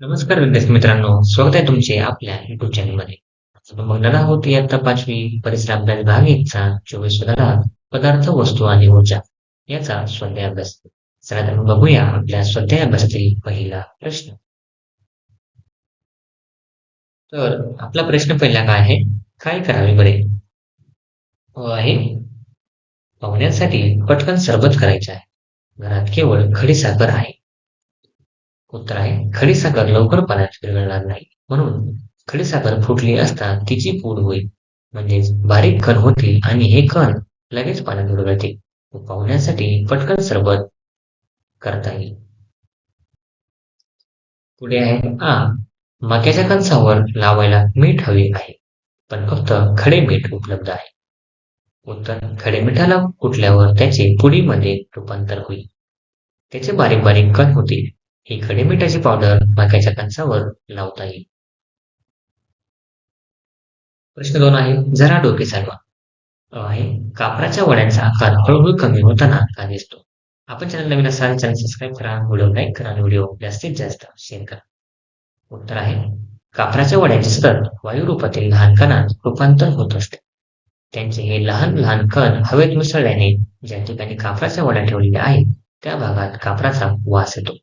नमस्कार विद्यार्थी मित्रांनो स्वागत आहे तुमचे आपल्या युट्यूब चॅनलमध्ये आपण बघणार आहोत इयत्ता पाचवी परिसर अभ्यास भाग एकचा चोवीस भाग पदार्थ वस्तू आणि ऊर्जा याचा स्वाध्याय अभ्यास. चला तर बघूया आपल्या स्वाध्याय अभ्यासातील पहिला प्रश्न. तर आपला प्रश्न पहिला काय आहे? काय करावे बरे? आहे. पाहुण्यासाठी पटकन सरबत करायचे आहे. घरात केवळ खडी साखर आहे. उत्तर आहे खडी साखर लवकर पाण्यात विरघळणार नाही. म्हणून खडी साखर फुटली असता तिची पूड होईल. म्हणजेच बारीक कण होतील आणि हे कण लगेच पाण्यात विरघळतील. व पाहुण्यासाठी पटकन सरबत करता येईल. पुढे आहे आ मक्याच्या कणसावर लावायला मीठ हवे आहे पण फक्त खडे मीठ उपलब्ध आहे. उत्तर खडे मिठाला कुटल्यावर त्याचे पुडीमध्ये रूपांतर होईल. त्याचे बारीक बारीक कण होतील. ही खडे मिठाची पावडर मक्याच्या कणसावर लावता येईल. प्रश्न दोन आहे जरा डोके चालवा. आहे कापराच्या वड्यांचा आकार हळूहळू कमी होताना का दिसतो. आपण चॅनल नवीन असाल चॅनल सबस्क्राईब करा व्हिडिओ लाईक करा आणि व्हिडिओ जास्तीत जास्त शेअर करा. उत्तर आहे कापराच्या वड्यांचे सतत वायू रूपातील लहान कणात रूपांतर होत असते. त्यांचे हे लहान लहान कण हवेत मिसळल्याने ज्या ठिकाणी कापराच्या वड्या ठेवलेल्या आहेत त्या भागात कापराचा वास येतो.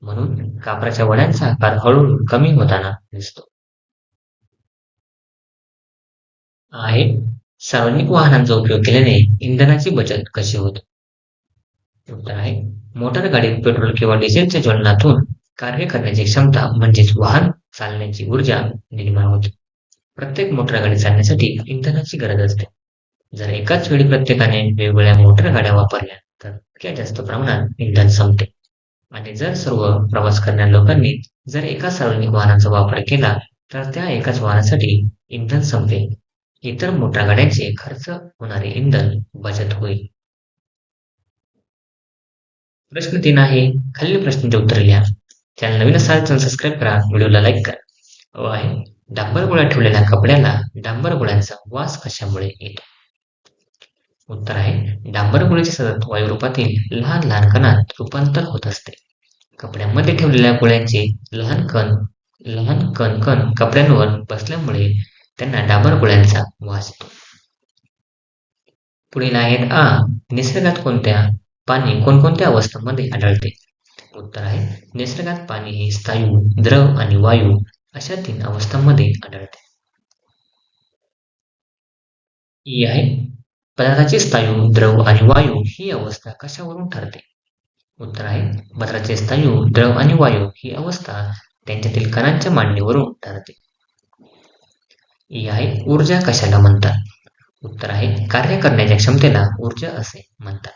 म्हणून कापराच्या वड्यांचा आकार हळूहळू कमी होताना दिसतो. आहे. सार्वजनिक वाहनांचा उपयोग केल्याने इंधनाची बचत कशी होते? उत्तर आहे. मोटार गाडीत पेट्रोल किंवा डिझेलच्या ज्वलनातून कार्य करण्याची क्षमता म्हणजेच वाहन चालण्याची ऊर्जा निर्माण होते. प्रत्येक मोटार गाडी चालण्यासाठी इंधनाची गरज असते. जर एकाच वेळी प्रत्येकाने वेगवेगळ्या मोटार गाड्या वापरल्या तर इतक्या जास्त प्रमाणात इंधन संपते. आणि जर सर्व प्रवास करणाऱ्या लोकांनी जर एका सार्वजनिक वाहनाचा वापर केला तर त्या एकाच वाहनासाठी इंधन संपेल इतर मोठ्या गाड्यांचे खर्च होणारे इंधन बचत होईल. प्रश्न तीन आहे खालील प्रश्नांचे उत्तर लिहा. चॅनल नवीन असाल तर सबस्क्राईब करा व्हिडिओला लाईक करा. व आहे. डांबर गोळ्या ठेवलेल्या कपड्याला डांबर गोळ्यांचा वास कशामुळे येतो? उत्तर आहे. डांबर गोळ्याचे सतत वायुरूपातील लहान लहान कणात रूपांतर होत असते. कपड्यांमध्ये ठेवलेल्या गोळ्यांचे लहान कण लहान कण कण कपड्यांवर बसल्यामुळे त्यांना डांबर गोळ्यांचा वास येतो. पुढील आहेत आ. निसर्गात कोणत्या पाणी कोणकोणत्या अवस्थांमध्ये आढळते? उत्तर आहे. निसर्गात पाणी हे स्थायू द्रव आणि वायू अशा तीन अवस्थांमध्ये आढळते. ई आहे. पदार्थाचे स्थायू द्रव आणि वायू ही अवस्था कशावरून ठरते? उत्तर आहे पदार्थाचे स्थायू द्रव आणि वायू ही अवस्था त्यांच्यातील कणांच्या मांडणीवरून ठरते. ही आहे ऊर्जा कशाला म्हणतात? उत्तर आहे कार्य करण्याच्या क्षमतेला ऊर्जा असे म्हणतात.